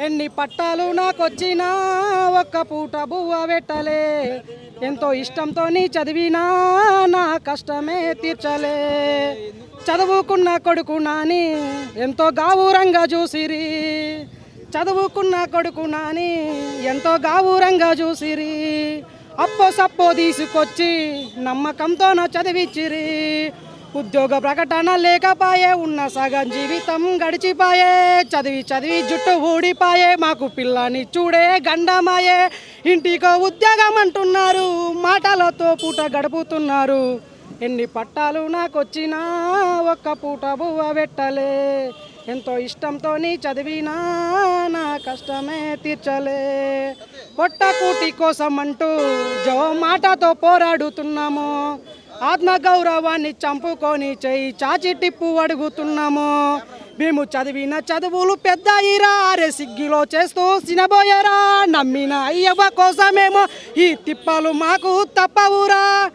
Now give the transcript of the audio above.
ఎన్ని పట్టాలు నాకొచ్చినా ఒక్క పూట బువ్వ పెట్టలే ఎంతో ఇష్టంతో నీ చదివినా నా కష్టమే తీర్చలే. చదువుకున్న కొడుకు నాని ఎంతో గావురంగా చూసిరి. చదువుకున్న కొడుకు నాని ఎంతో గావురంగా చూసిరి. అప్పో సప్పో తీసుకొచ్చి నమ్మకంతో నా చదివిచ్చిరి. ఉద్యోగ ప్రకటన లేకపాయే ఉన్న సగం జీవితం గడిచిపాయే. చదివి చదివి జుట్టు ఊడిపాయే మాకు పిల్లని చూడే గండమాయే. ఇంటికో ఉద్యోగం అంటున్నారు మాటలతో పూట గడుపుతున్నారు. ఎన్ని పట్టాలు నాకొచ్చినా ఒక్క పూట బువ్వ పెట్టలే ఎంతో ఇష్టంతో చదివినా నా కష్టమే తీర్చలే. పొట్టకూటి కోసం అంటూ జో మాటతో పోరాడుతున్నాము. ఆత్మగౌరవాన్ని చంపుకొని చేయి చాచి టిప్పు అడుగుతున్నాము. మేము చదివిన చదువులు పెద్ద ఇరా అరే సిగ్గిలో చేస్తూ సినబోయరా. నమ్మిన అయ్యవ్వ కోసమేమో ఈ తిప్పలు మాకు తప్పవురా.